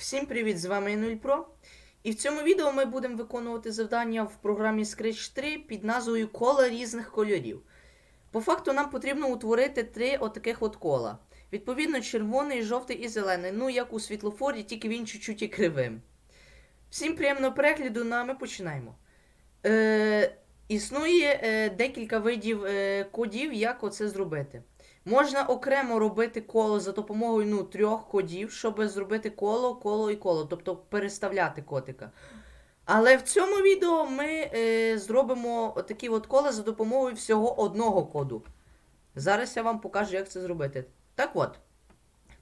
Всім привіт! З вами 0 Pro. І в цьому відео ми будемо виконувати завдання в програмі Scratch 3 під назвою Кола різних кольорів. По факту нам потрібно утворити три отаких от кола. Відповідно, червоний, жовтий і зелений. Ну, як у світлофорі, тільки він чуть-чуть і кривим. Всім приємного перегляду, ну а ми починаємо. Е, існує е, декілька видів е, кодів, як оце зробити. Можна окремо робити коло за допомогою ну, трьох кодів, щоб зробити коло, коло і коло, тобто переставляти котика. Але в цьому відео ми е, зробимо такі от кола за допомогою всього одного коду. Зараз я вам покажу, як це зробити. Так от,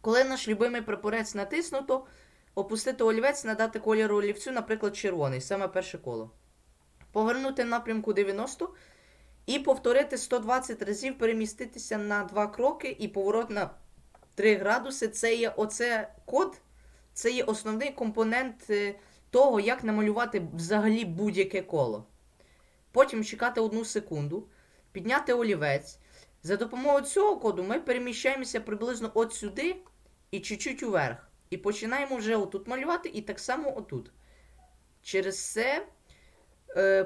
коли наш любимий прапорець натиснуто, опустити олівець, надати кольору олівцю, наприклад, червоний, саме перше коло. Повернути напрямку 90 і повторити 120 разів, переміститися на 2 кроки і поворот на 3 градуси. Це є оце код, це є основний компонент е, того, як намалювати взагалі будь-яке коло. Потім чекати одну секунду, підняти олівець. За допомогою цього коду ми переміщаємося приблизно от сюди і чуть-чуть уверх. І починаємо вже отут малювати, і так само отут. Через це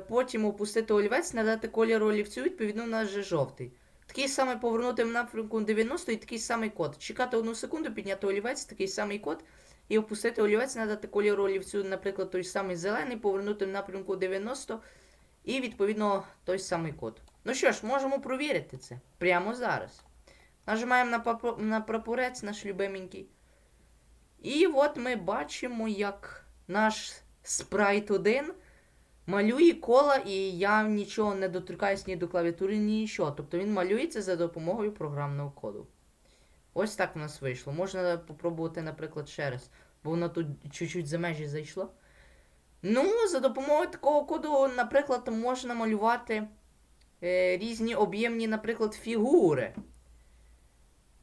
потім опустити олівець, надати колір олівцю, відповідно, у нас вже жовтий. Такий самий повернути в напрямку 90 і такий самий код. Чекати одну секунду, підняти олівець, такий самий код. І опустити олівець, надати колір олівцю, наприклад, той самий зелений, повернути в напрямку 90 і, відповідно, той самий код. Ну що ж, можемо провірити це прямо зараз. Нажимаємо на, на прапорець наш любименький. І от ми бачимо, як наш спрайт 1 малює кола, і я нічого не доторкаюсь ні до клавіатури, ні нічого. Тобто він малюється за допомогою програмного коду. Ось так в нас вийшло. Можна попробувати, наприклад, ще раз, бо воно тут чуть-чуть за межі зайшло. Ну, за допомогою такого коду, наприклад, можна малювати е, різні об'ємні, наприклад, фігури.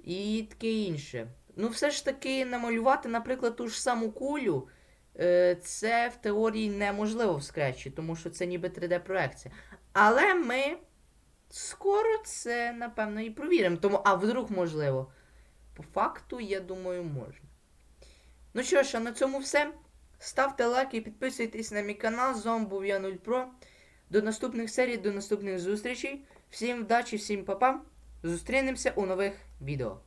І таке інше. Ну, все ж таки, намалювати, наприклад, ту ж саму кулю. Е, Це в теорії неможливо в скретчі, тому що це ніби 3D-проекція. Але ми скоро це, напевно, і провіримо. Тому, а вдруг можливо. По факту, я думаю, можна. Ну що ж, а на цьому все. Ставте лайк і підписуйтесь на мій канал. Зомбув Я 0 Pro. До наступних серій, до наступних зустрічей. Всім вдачі, всім па-па. Зустрінемося у нових відео.